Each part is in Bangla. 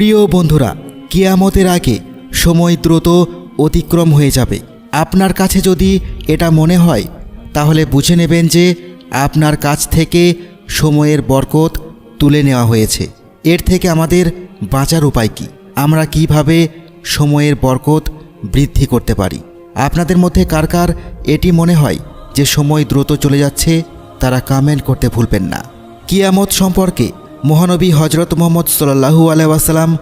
প্রিয় বন্ধুরা, কিয়ামতের আগে সময় দ্রুত অতিক্রম হয়ে যাবে। আপনার কাছে যদি এটা মনে হয়, তাহলে বুঝে নেবেন যে আপনার কাছ থেকে সময়ের বরকত তুলে নেওয়া হয়েছে। এর থেকে আমাদের বাঁচার উপায় কি? আমরা কীভাবে সময়ের বরকত বৃদ্ধি করতে পারি? আপনাদের মধ্যে কার কার এটি মনে হয় যে সময় দ্রুত চলে যাচ্ছে, তারা কমেন্ট করতে ভুলবেন না। কিয়ামত সম্পর্কে মহানবী হজরত মোহাম্মদ সাল্লাহু আলাইসাল্লাম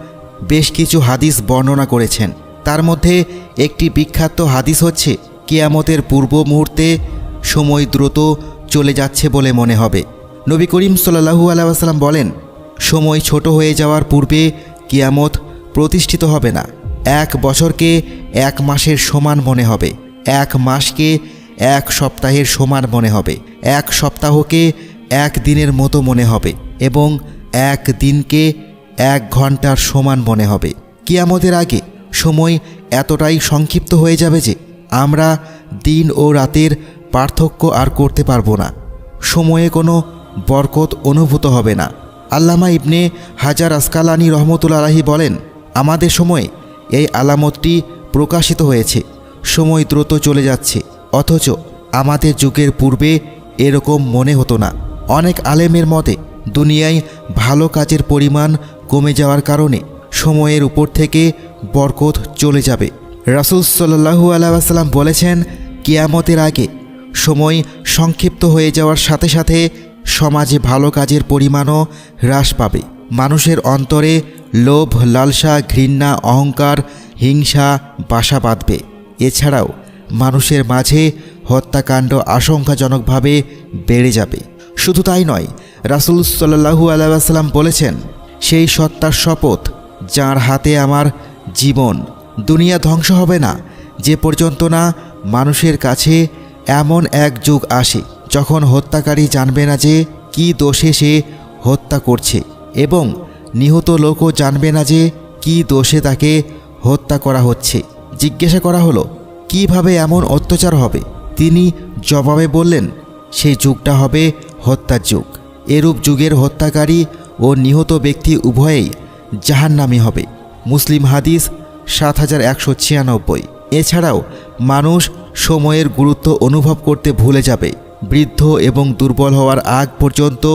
বেশ কিছু হাদিস বর্ণনা করেছেন। তার মধ্যে একটি বিখ্যাত হাদিস হচ্ছে, কিয়ামতের পূর্ব মুহূর্তে সময় দ্রুত চলে যাচ্ছে বলে মনে হবে। নবী করিম সাল্লাহু আলাইসাল্লাম বলেন, সময় ছোট হয়ে যাওয়ার পূর্বে কিয়ামত প্রতিষ্ঠিত হবে না। এক বছরকে এক মাসের সমান মনে হবে। এক মাসকে এক সপ্তাহের সমান মনে হবে। এক সপ্তাহকে এক দিনের মতো মনে হবে। এবং এক দিনকে এক ঘণ্টার সমান মনে হবে। কিয়ামতের আগে সময় এতটাই সংক্ষিপ্ত হয়ে যাবে যে আমরা দিন ও রাতের পার্থক্য আর করতে পারব না। সময়ে কোনো বরকত অনুভূত হবে না। আল্লামা ইবনে হাজার আসকালানি রহমতুল্লা আলাহি বলেন, আমাদের সময়ে এই আলামতটি প্রকাশিত হয়েছে। সময় দ্রুত চলে যাচ্ছে, অথচ আমাদের যুগের পূর্বে এরকম মনে হতো না। অনেক আলেমের মতে দুনিয়ায় ভালো কাজের পরিমাণ কমে যাওয়ার কারণে সময়ের উপর থেকে বরকত চলে যাবে। রাসুল সাল্লাহু আলাইসাল্লাম বলেছেন, কিয়ামতের আগে সময় সংক্ষিপ্ত হয়ে যাওয়ার সাথে সাথে সমাজে ভালো কাজের পরিমাণও হ্রাস পাবে। মানুষের অন্তরে লোভ, লালসা, ঘৃণা, অহংকার, হিংসা, বাসা বাঁধবে। এছাড়াও মানুষের মাঝে হত্যাকাণ্ড আশঙ্কাজনকভাবে বেড়ে যাবে। শুধু তাই নয়, রাসুল সাল্লাহু আলাইসাল্লাম বলেছেন, সেই সত্তার শপথ যার হাতে আমার জীবন, দুনিয়া ধ্বংস হবে না, যে পর্যন্ত না মানুষের কাছে এমন এক যুগ আসে যখন হত্যাকারী জানবে না যে কি দোষে সে হত্যা করছে এবং নিহত লোকও জানবে না যে কি দোষে তাকে হত্যা করা হচ্ছে। জিজ্ঞাসা করা হলো, কীভাবে এমন অত্যাচার হবে? তিনি জবাবে বললেন, সেই যুগটা হবে হত্যার যুগ। এরূপ যুগের হত্যাকারী ও নিহত ব্যক্তি উভয়েই জাহান্নামি হবে। মুসলিম হাদিস সাত হাজার একশো ছিয়ানব্বই। এছাড়াও মানুষ সময়ের গুরুত্ব অনুভব করতে ভুলে যাবে। বৃদ্ধ এবং দুর্বল হওয়ার আগ পর্যন্ত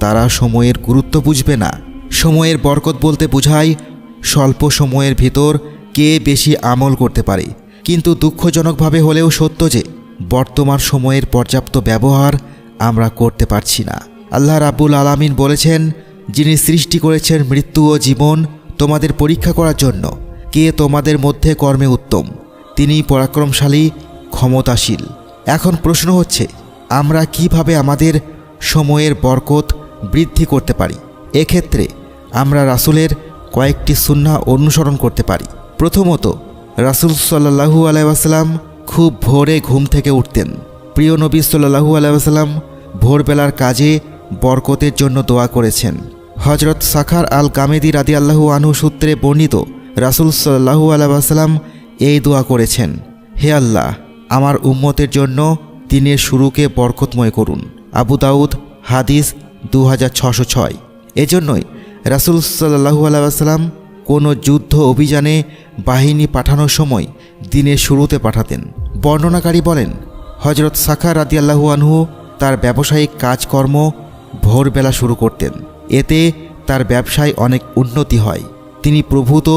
তারা সময়ের গুরুত্ব বুঝবে না। সময়ের বরকত বলতে বোঝায় স্বল্প সময়ের ভিতর কে বেশি আমল করতে পারে। কিন্তু দুঃখজনকভাবে হলেও সত্য যে, বর্তমান সময়ের পর্যাপ্ত ব্যবহার আমরা করতে পারছি না। আল্লাহ রাব্বুল আলামিন বলেছেন, যিনি সৃষ্টি করেছেন মৃত্যু ও জীবন তোমাদের পরীক্ষা করার জন্য, কে তোমাদের মধ্যে কর্মে উত্তম, তিনি পরাক্রমশালী, ক্ষমতাশীল। এখন প্রশ্ন হচ্ছে, আমরা কীভাবে আমাদের সময়ের বরকত বৃদ্ধি করতে পারি? এক্ষেত্রে আমরা রাসুলের কয়েকটি সুন্না অনুসরণ করতে পারি। প্রথমত, রাসুল সাল্লাহু আলাইসাল্লাম খুব ভোরে ঘুম থেকে উঠতেন। প্রিয় নবী সাল্লাহু আলাইসাল্লাম ভোরবেলার কাজে বরকতের জন্য দোয়া করেছেন। হজরত সাখার আল কামেদি রাদি আল্লাহু আনহু সূত্রে বর্ণিত রাসুল সাল্লাহু আলাইসাল্লাম এই দোয়া করেছেন, হে আল্লাহ, আমার উম্মতের জন্য দিনের শুরুকে বরকতময় করুন। আবু দাউদ, হাদিস দু হাজার ছশো ছয়। এজন্যই রাসুল সাল্লাহু আলাইসাল্লাম কোনো যুদ্ধ অভিযানে বাহিনী পাঠানোর সময় দিনের শুরুতে পাঠাতেন। বর্ণনাকারী বলেন হজরত সাখা রাদিয়াল্লাহু আনহু তার ব্যবসায়িক কাজকর্ম ভোরবেলা শুরু করতেন। এতে তার ব্যবসায় অনেক উন্নতি হয়। তিনি প্রভূত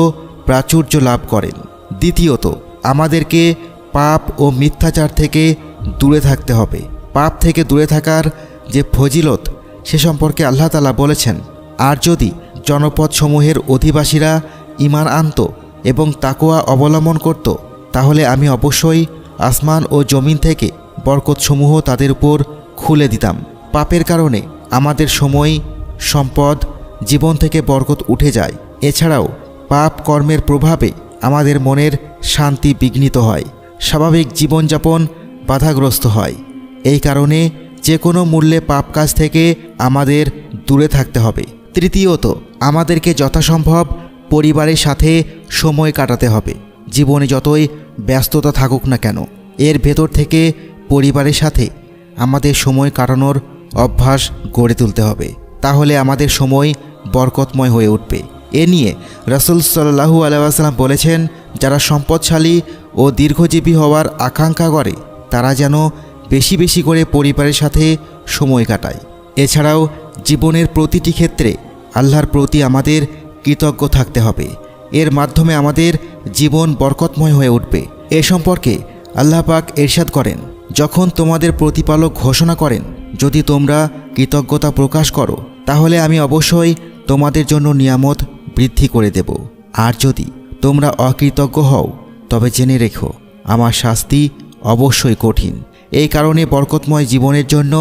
প্রাচুর্য লাভ করেন। দ্বিতীয়ত, আমাদেরকে পাপ ও মিথ্যাচার থেকে দূরে থাকতে হবে। পাপ থেকে দূরে থাকার যে ফজিলত, সে সম্পর্কে আল্লাহ তালা বলেছেন, আর যদি জনপদসমূহের অধিবাসীরা ইমান আনত এবং তাকোয়া অবলম্বন করত, তাহলে আমি অবশ্যই আসমান ও জমিন থেকে বরকতসমূহ তাদের উপর খুলে দিতাম। পাপের কারণে আমাদের সময়, সম্পদ, জীবন থেকে বরকত উঠে যায়। এছাড়াও পাপ কর্মের প্রভাবে আমাদের মনের শান্তি বিঘ্নিত হয়। স্বাভাবিক জীবনযাপন বাধাগ্রস্ত হয়। এই কারণে যে কোনো মূল্যে পাপ কাজ থেকে আমাদের দূরে থাকতে হবে। তৃতীয়ত, আমাদেরকে যথাসম্ভব পরিবারের সাথে সময় কাটাতে হবে। জীবনে যতই ব্যস্ততা থাকুক না কেন, এর ভেতর থেকে পরিবারের সাথে আমাদের সময় কাটানোর অভ্যাস গড়ে তুলতে হবে। তাহলে আমাদের সময় বরকতময় হয়ে উঠবে। এ নিয়ে রসুল সাল্লাহু আলাইসাল্লাম বলেছেন, যারা সম্পদশালী ও দীর্ঘজীবী হওয়ার আকাঙ্ক্ষা করে, তারা যেন বেশি বেশি করে পরিবারের সাথে সময় কাটায়। এছাড়াও জীবনের প্রতিটি ক্ষেত্রে আল্লাহর প্রতি আমাদের কৃতজ্ঞ থাকতে হবে। এর মাধ্যমে আমাদের জীবন বরকতময় হয়ে উঠবে। এ সম্পর্কে আল্লাহ পাক এরশাদ করেন। যখন তোমাদের প্রতিপালক ঘোষণা করেন, যদি তোমরা কৃতজ্ঞতা প্রকাশ করো, তাহলে আমি অবশ্যই তোমাদের জন্য নিয়ামত বৃদ্ধি করে দেব। আর যদি তোমরা অকৃতজ্ঞ হও, তবে জেনে রেখো, আমার শাস্তি অবশ্যই কঠিন। এই কারণে বরকতময় জীবনের জন্য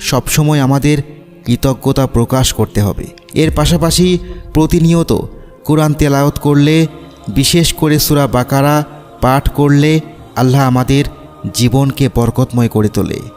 সবসময় আমাদের কৃতজ্ঞতা প্রকাশ করতে হবে। এর পাশাপাশি প্রতিনিয়ত কোরআন তেলাওয়াত করলে, বিশেষ করে সুরা বাকারা পাঠ করলে আল্লাহ আমাদের জীবনকে বরকতময় করে তোলে।